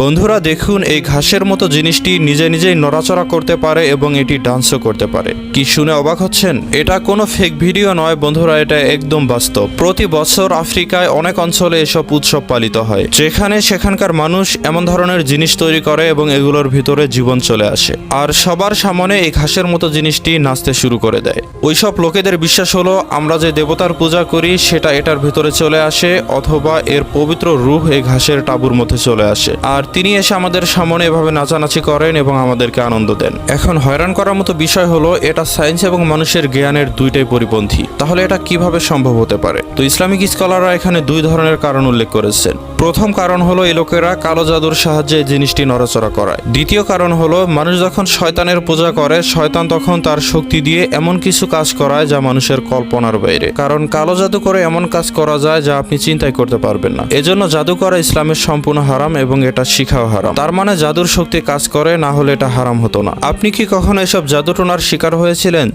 বন্ধুরা, দেখুন, এই ঘাসের মতো জিনিসটি নিজে নিজেই নড়াচড়া করতে পারে এবং এটি ডান্সও করতে পারে। কি শুনে অবাক হচ্ছেন? এটা কোনো ফেক ভিডিও নয় বন্ধুরা, এটা একদম বাস্তব। প্রতি বছর আফ্রিকায় অনেক অঞ্চলে এসব উৎসব পালিত হয়। যেখানে সেখানকার মানুষ এমন ধরনের জিনিস তৈরি করে এবং এগুলোর ভিতরে জীবন চলে আসে। আর সবার সামনে এই ঘাসের মতো জিনিসটি নাচতে শুরু করে দেয়। ওইসব লোকেদের বিশ্বাস হলো, আমরা যে দেবতার পূজা করি, সেটা এটার ভিতরে চলে আসে অথবা এর পবিত্র রূপ এই ঘাসের টাবুর মধ্যে চলে আসে। আর তিনি এসে আমাদের সামনে এভাবে নাচানাচি করেন এবং আমাদেরকে আনন্দ দেন। এখন হয়রান করার মতো বিষয় হলো, এটা সায়েন্স এবং মানুষের জ্ঞানের দুইটাই পরিপন্থী। তাহলে এটা কীভাবে সম্ভব হতে পারে? তো ইসলামিক স্কলাররা এখানে দুই ধরনের কারণ উল্লেখ করেছেন। প্রথম কারণ হলো, এই লোকেরা কালো জাদুর সাহায্যে জিনিসটি নড়াচড়া করায়। দ্বিতীয় কারণ হলো, মানুষ যখন শয়তানের পূজা করে, শয়তান তখন তার শক্তি দিয়ে এমন কিছু কাজ করায় যা মানুষের কল্পনার বাইরে। কারণ কালো জাদু করে এমন কাজ করা যায় যা আপনি চিন্তাই করতে পারবেন না। এজন্য জাদু করা ইসলামের সম্পূর্ণ হারাম এবং এটা শিখাও হারাম। তার মানে জাদুর শক্তি কাজ করে, না হলে এটা হারাম হতো না। আপনি কি কখনো এসব জাদু টোনার শিকার হয়েছিলেন?